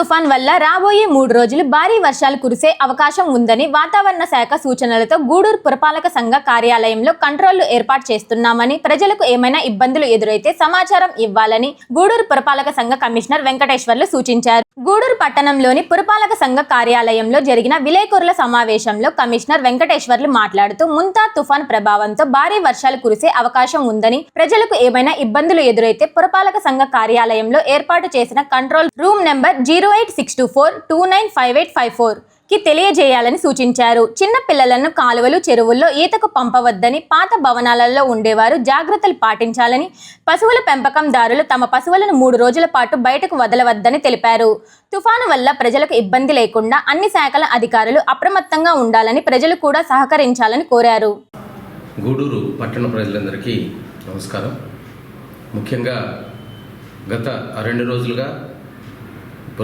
తుఫాన్ వల్ల రాబోయే మూడు రోజులు భారీ వర్షాలు కురిసే అవకాశం ఉందని వాతావరణ శాఖ సూచనలతో గూడూరు పురపాలక సంఘ కార్యాలయంలో కంట్రోళ్ళు ఏర్పాటు చేస్తున్నామని ప్రజలకు ఏమైనా ఇబ్బందులు ఎదురైతే సమాచారం ఇవ్వాలని గూడూరు పురపాలక సంఘ కమిషనర్ వెంకటేశ్వర్లు సూచించారు. గూడూరు పట్టణంలోని పురపాలక సంఘ కార్యాలయంలో జరిగిన విలేకరుల సమావేశంలో కమిషనర్ వెంకటేశ్వర్లు మాట్లాడుతూ ముంతా తుఫాన్ ప్రభావంతో భారీ వర్షాలు కురిసే అవకాశం ఉందని ప్రజలకు ఏమైనా ఇబ్బందులు ఎదురైతే పురపాలక సంఘ కార్యాలయంలో ఏర్పాటు చేసిన control room number zero eight six two four two nine five eight five ఫోర్కి తెలియజేయాలని సూచించారు. చిన్న పిల్లలను కాలువలు చెరువుల్లో ఈతకు పంపవద్దని పాత భవనాలలో ఉండేవారు జాగ్రత్తలు పాటించాలని పశువుల పెంపకందారులు తమ పశువులను మూడు రోజుల పాటు బయటకు వదలవద్దని తెలిపారు. తుఫాను వల్ల ప్రజలకు ఇబ్బంది లేకుండా అన్ని శాఖల అధికారులు అప్రమత్తంగా ఉండాలని ప్రజలు కూడా సహకరించాలని కోరారు. గూడూరు పట్టణ ప్రజలందరికీ నమస్కారం. ముఖ్యంగా గత రెండు రోజులుగా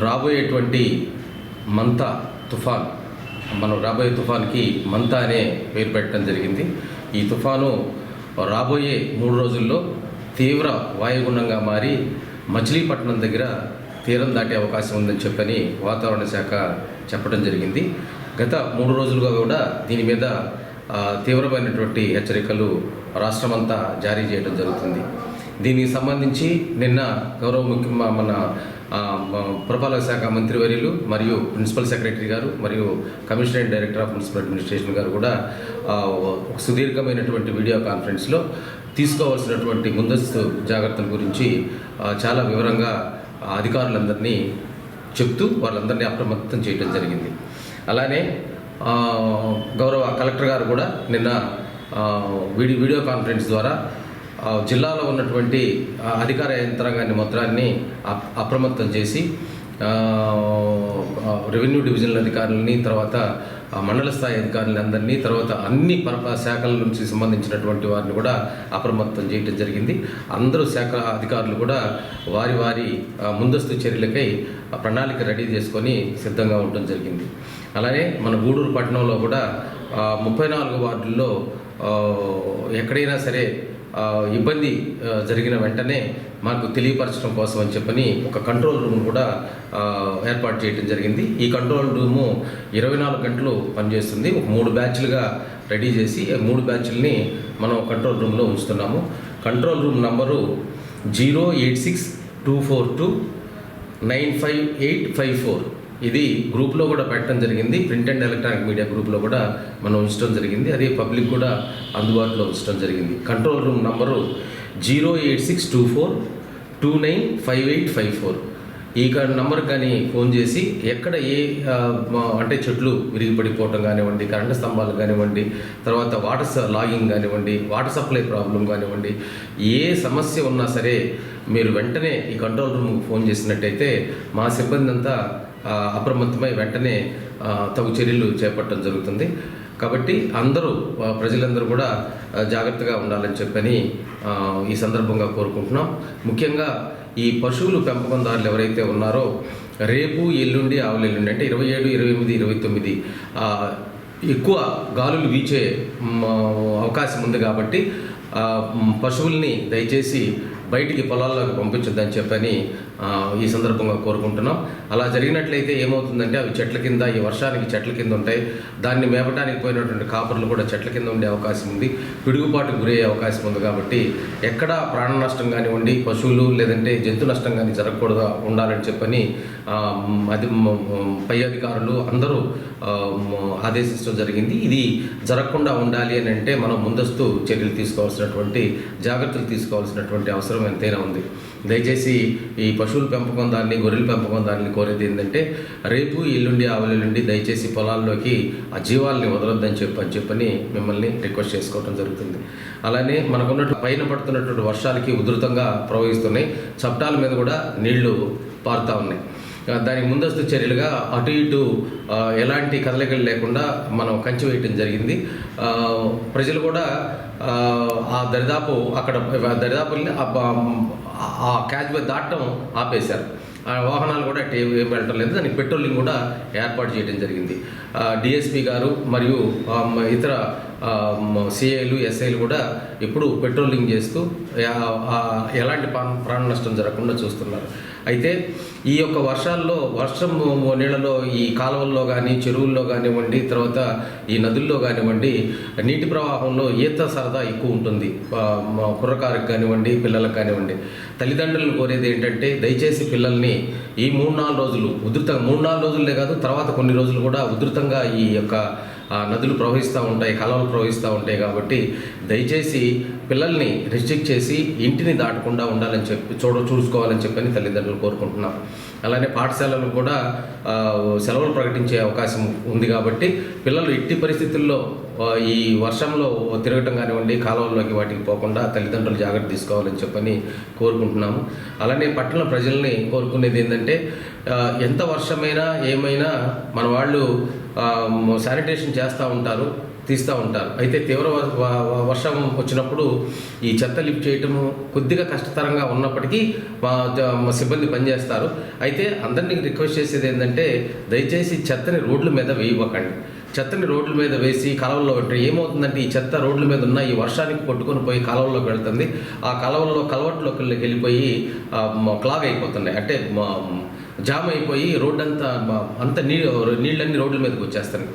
రాబోయేటువంటి మంత తుఫాన్ మనం రాబోయే తుఫాన్కి మంత అనే పేరు పెట్టడం జరిగింది. ఈ తుఫాను రాబోయే మూడు రోజుల్లో తీవ్ర వాయుగుణంగా మారి మచిలీపట్నం దగ్గర తీరం దాటే అవకాశం ఉందని చెప్పని వాతావరణ శాఖ చెప్పడం జరిగింది. గత మూడు రోజులుగా కూడా దీని మీద తీవ్రమైనటువంటి హెచ్చరికలు రాష్ట్రమంతా జారీ చేయడం జరుగుతుంది. దీనికి సంబంధించి నిన్న గౌరవ ముఖ్య మన పురపాలక శాఖ మంత్రివర్యులు మరియు ప్రిన్సిపల్ సెక్రటరీ గారు మరియు commissionerate director of municipal administration గారు కూడా ఒక సుదీర్ఘమైనటువంటి వీడియో కాన్ఫరెన్స్లో తీసుకోవాల్సినటువంటి ముందస్తు జాగ్రత్తల గురించి చాలా వివరంగా అధికారులందరినీ చెప్తూ వాళ్ళందరినీ అప్రమత్తం చేయడం జరిగింది. అలానే గౌరవ కలెక్టర్ గారు కూడా నిన్న వీడియో వీడియో కాన్ఫరెన్స్ ద్వారా జిల్లాలో ఉన్నటువంటి అధికార యంత్రాంగాన్ని మొత్తాన్ని అప్- అప్రమత్తం చేసి రెవెన్యూ డివిజనల్ అధికారులని తర్వాత మండల స్థాయి అధికారులని అందరినీ తర్వాత అన్ని పరప శాఖల నుంచి సంబంధించినటువంటి వారిని కూడా అప్రమత్తం చేయడం జరిగింది. అందరూ శాఖ అధికారులు కూడా వారి వారి ముందస్తు చర్యలకై ప్రణాళిక రెడీ చేసుకొని సిద్ధంగా ఉండడం జరిగింది. అలానే మన గూడూరు పట్టణంలో కూడా ముప్పై నాలుగు వార్డుల్లో ఎక్కడైనా సరే ఇబ్బంది జరిగిన వెంటనే మాకు తెలియపరచడం కోసం అని చెప్పని ఒక కంట్రోల్ రూమ్ కూడా ఏర్పాటు చేయడం జరిగింది. ఈ కంట్రోల్ రూము ఇరవై నాలుగు గంటలు పనిచేస్తుంది. ఒక మూడు బ్యాచ్లుగా రెడీ చేసి మూడు బ్యాచ్లని మనం కంట్రోల్ రూమ్లో ఉంచుతున్నాము. Control room number zero eight six two four two nine five eight five four. ఇది గ్రూప్లో కూడా పెట్టడం జరిగింది. ప్రింట్ అండ్ ఎలక్ట్రానిక్ మీడియా గ్రూప్లో కూడా మనం ఉంచడం జరిగింది. అదే పబ్లిక్ కూడా అందుబాటులో ఉంచడం జరిగింది. Control room number zero eight six two four two nine five eight five four. ఈ నంబర్ కానీ ఫోన్ చేసి ఎక్కడ ఏ అంటే చెట్లు విరిగిపడిపోవటం కానివ్వండి కరెంటు స్తంభాలు కానివ్వండి తర్వాత వాటర్ లాగింగ్ కానివ్వండి వాటర్ సప్లై ప్రాబ్లం కానివ్వండి ఏ సమస్య ఉన్నా సరే మీరు వెంటనే ఈ కంట్రోల్ రూమ్కి ఫోన్ చేసినట్టయితే మా సిబ్బంది అంతా అప్రమత్తమై వెంటనే తగు చర్యలు చేపట్టడం జరుగుతుంది. కాబట్టి అందరూ ప్రజలందరూ కూడా జాగ్రత్తగా ఉండాలని చెప్పని ఈ సందర్భంగా కోరుకుంటున్నాం. ముఖ్యంగా ఈ పశువులు పెంపకందారులు ఎవరైతే ఉన్నారో రేపు ఎల్లుండి ఆవులు ఎల్లుండి అంటే ఇరవై ఏడు ఇరవై ఎనిమిది ఇరవై తొమ్మిది ఎక్కువ గాలులు వీచే అవకాశం ఉంది కాబట్టి పశువుల్ని దయచేసి బయటికి పొలాల్లోకి పంపించొద్దని చెప్పని ఈ సందర్భంగా కోరుకుంటున్నాం. అలా జరిగినట్లయితే ఏమవుతుందంటే అవి చెట్ల కింద ఈ వర్షానికి చెట్ల కింద ఉంటాయి. దాన్ని మేపడానికి పోయినటువంటి కాపర్లు కూడా చెట్ల కింద ఉండే అవకాశం ఉంది. పిడుగుపాటుకు గురయ్యే అవకాశం ఉంది కాబట్టి ఎక్కడ ప్రాణ నష్టం కానివ్వండి పశువులు లేదంటే జంతు నష్టం కానీ జరగకూడదు ఉండాలని చెప్పని అది పై అధికారులు అందరూ ఆదేశించడం జరిగింది. ఇది జరగకుండా ఉండాలి అని అంటే మనం ముందస్తు చర్యలు తీసుకోవాల్సినటువంటి జాగ్రత్తలు తీసుకోవాల్సినటువంటి అవసరం ఎంతైనా ఉంది. దయచేసి ఈ పశువుల పెంపకం దాన్ని గొర్రెల పెంపకం దాన్ని కోరేది ఏంటంటే రేపు ఎల్లుండి ఆవులెల్లుండి దయచేసి పొలాల్లోకి ఆ జీవాల్ని వదలొద్దని చెప్పి అని చెప్పని మిమ్మల్ని రిక్వెస్ట్ చేసుకోవడం జరుగుతుంది. అలానే మనకున్నట్టు పైన పడుతున్నటువంటి వర్షాలకి ఉధృతంగా ప్రవహిస్తున్నాయి. చప్టాల మీద కూడా నీళ్ళు పారుతూ ఉన్నాయి. దానికి ముందస్తు చర్యలుగా అటు ఇటు ఎలాంటి కదలికలు లేకుండా మనం కంచి వేయటం జరిగింది. ప్రజలు కూడా ఆ, దరిదాపు అక్కడ దరిదాపుల్ని ఆ క్యాచ్వే దాటం క్యాచ్ దాటడం ఆపేశారు. ఆ వాహనాలు కూడా ఏం వెళ్ళటం లేదు. దానికి పెట్రోలింగ్ కూడా ఏర్పాటు చేయడం జరిగింది. డిఎస్పి గారు మరియు ఇతర సిఐలు ఎస్ఐలు కూడా ఇప్పుడు పెట్రోలింగ్ చేస్తూ ఎలాంటి ప్రాణ ప్రాణ నష్టం జరగకుండా చూస్తున్నారు. అయితే ఈ యొక్క వర్షాల్లో వర్షం నీళ్ళలో ఈ కాలువల్లో కానీ చెరువుల్లో కానివ్వండి తర్వాత ఈ నదుల్లో కానివ్వండి నీటి ప్రవాహంలో ఈత సరదా ఎక్కువ ఉంటుంది. కుర్రకారుకు కానివ్వండి పిల్లలకు కానివ్వండి. తల్లిదండ్రులు కోరేది ఏంటంటే దయచేసి పిల్లల్ని ఈ మూడు నాలుగు రోజులు ఉధృతంగా మూడు నాలుగు రోజులే కాదు తర్వాత కొన్ని రోజులు కూడా ఉధృతంగా ఈ యొక్క నదులు ప్రవహిస్తూ ఉంటాయి కాలువలు ప్రవహిస్తూ ఉంటాయి కాబట్టి దయచేసి పిల్లల్ని రిస్ట్రిక్ట్ చేసి ఇంటిని దాటకుండా ఉండాలని చెప్పి చూడ చూసుకోవాలని చెప్పని తల్లిదండ్రులు కోరుకుంటున్నాం అలానే పాఠశాలలు కూడా సెలవులు ప్రకటించే అవకాశం ఉంది కాబట్టి పిల్లలు ఎట్టి పరిస్థితుల్లో ఈ వర్షంలో తిరగటం కానివ్వండి కాలువల్లోకి వాటికి పోకుండా తల్లిదండ్రులు జాగ్రత్త తీసుకోవాలని చెప్పని కోరుకుంటున్నాము. అలానే పట్టణ ప్రజల్ని కోరుకునేది ఏంటంటే ఎంత వర్షమైనా ఏమైనా మన వాళ్ళు శానిటేషన్ చేస్తూ ఉంటారు. తీస్తూ ఉంటారు. అయితే తీవ్ర వ- వర్షం వచ్చినప్పుడు ఈ చెత్త లిఫ్ట్ చేయటము కొద్దిగా కష్టతరంగా ఉన్నప్పటికీ మా సిబ్బంది పనిచేస్తారు. అయితే అందరినీ రిక్వెస్ట్ చేసేది ఏంటంటే దయచేసి చెత్తని రోడ్ల మీద వేయవకండి. చెత్తని రోడ్ల మీద వేసి కాలువల్లో పెట్టి ఏమవుతుందంటే ఈ చెత్త రోడ్ల మీద ఉన్న ఈ వర్షానికి కొట్టుకొని పోయి కాలువలోకి వెళ్తుంది. ఆ కాలువల్లో కలవట్లోకి వెళ్ళిపోయి క్లాగ్ అయిపోతున్నాయి అంటే జామ్ అయిపోయి రోడ్ అంతా అంత నీ నీళ్ళన్నీ రోడ్ల మీదకి వచ్చేస్తాయి.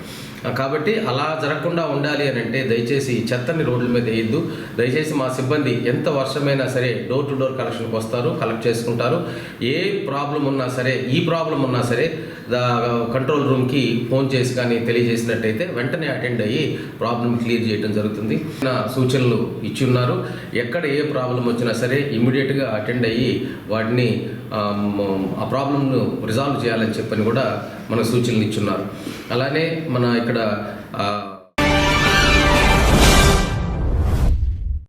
కాబట్టి అలా జరగకుండా ఉండాలి అని అంటే దయచేసి చెత్తని రోడ్ల మీద వేయద్దు. దయచేసి మా సిబ్బంది ఎంత వర్షమైనా సరే డోర్ టు డోర్ కలెక్షన్కి వస్తారు కలెక్ట్ చేసుకుంటారు. ఏ ప్రాబ్లం ఉన్నా సరే ఈ ప్రాబ్లం ఉన్నా సరే దా కంట్రోల్ రూమ్కి ఫోన్ చేసి కానీ తెలియజేసినట్టయితే వెంటనే అటెండ్ అయ్యి ప్రాబ్లం క్లియర్ చేయడం జరుగుతుంది. నా సూచనలు ఇచ్చి ఉన్నారు. ఎక్కడ ఏ ప్రాబ్లం వచ్చినా సరే ఇమీడియట్గా అటెండ్ అయ్యి వాటిని ఆ ప్రాబ్లంను రిజాల్వ్ చేయాలని చెప్పని కూడా మన సూచనలు ఇచ్చున్నారు. అలానే మన ఇక్కడ